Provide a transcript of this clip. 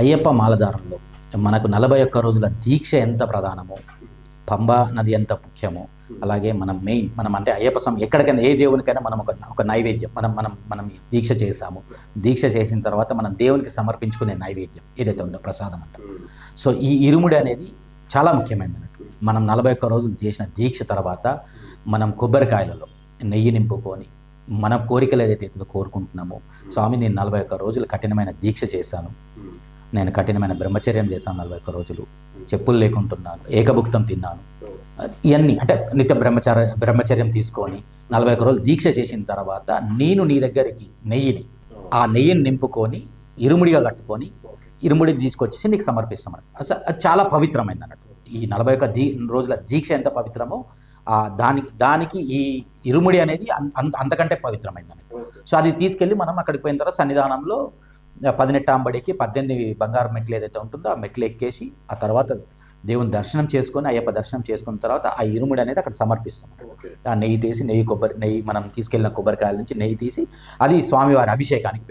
అయ్యప్ప మాలధారంలో మనకు నలభై ఒక్క రోజుల దీక్ష ఎంత ప్రధానమో పంబా నది ఎంత ముఖ్యమో అలాగే మనం మెయిన్ మనం అంటే అయ్యప్ప స్వామి ఎక్కడికైనా ఏ దేవునికైనా మనం ఒక ఒక నైవేద్యం మనం మనం మనం దీక్ష చేశాము. దీక్ష చేసిన తర్వాత మనం దేవునికి సమర్పించుకునే నైవేద్యం ఏదైతే ఉందో ప్రసాదం అంటాం. సో ఈ ఇరుముడి అనేది చాలా ముఖ్యమైనది అన్నట్టు మనం నలభై ఒక్క రోజులు చేసిన దీక్ష తర్వాత మనం కొబ్బరికాయలలో నెయ్యి నింపుకొని మన కోరికలు ఏదైతే కోరుకుంటున్నామో స్వామి నేను నలభై ఒక్క రోజులు కఠినమైన దీక్ష చేశాను. నేను కఠినమైన బ్రహ్మచర్యం చేశాను నలభై ఒక్క రోజులు. చెప్పులు లేకుంటున్నాను ఏకభుక్తం తిన్నాను. ఇవన్నీ అంటే నిత్య బ్రహ్మచార బ్రహ్మచర్యం తీసుకొని నలభై ఒక్క రోజులు దీక్ష చేసిన తర్వాత నేను నీ దగ్గరికి నెయ్యిని ఆ నెయ్యిని నింపుకొని ఇరుముడిగా కట్టుకొని ఇరుముడిని తీసుకొచ్చేసి నీకు సమర్పిస్తామని. అది చాలా పవిత్రమైంది అన్నట్టు. ఈ నలభై ఒక్క దీ రోజుల దీక్ష ఎంత పవిత్రమో ఆ దానికి దానికి ఈ ఇరుముడి అనేది అంత అంతకంటే పవిత్రమైంది అన్నట్టు. సో అది తీసుకెళ్ళి మనం అక్కడికి పోయిన తర్వాత సన్నిధానంలో పదినెట్టాంబడికి పద్దెనిమిది బంగారు మెట్లు ఏదైతే ఉంటుందో ఆ మెట్లు ఎక్కేసి ఆ తర్వాత దేవుని దర్శనం చేసుకొని అయ్యప్ప దర్శనం చేసుకున్న తర్వాత ఆ ఇరుముడి అనేది అక్కడ సమర్పిస్తాం. ఆ నెయ్యి తీసి నెయ్యి కొబ్బరి నెయ్యి మనం తీసుకెళ్ళిన కొబ్బరికాయల నుంచి నెయ్యి తీసి అది స్వామివారి అభిషేకానికి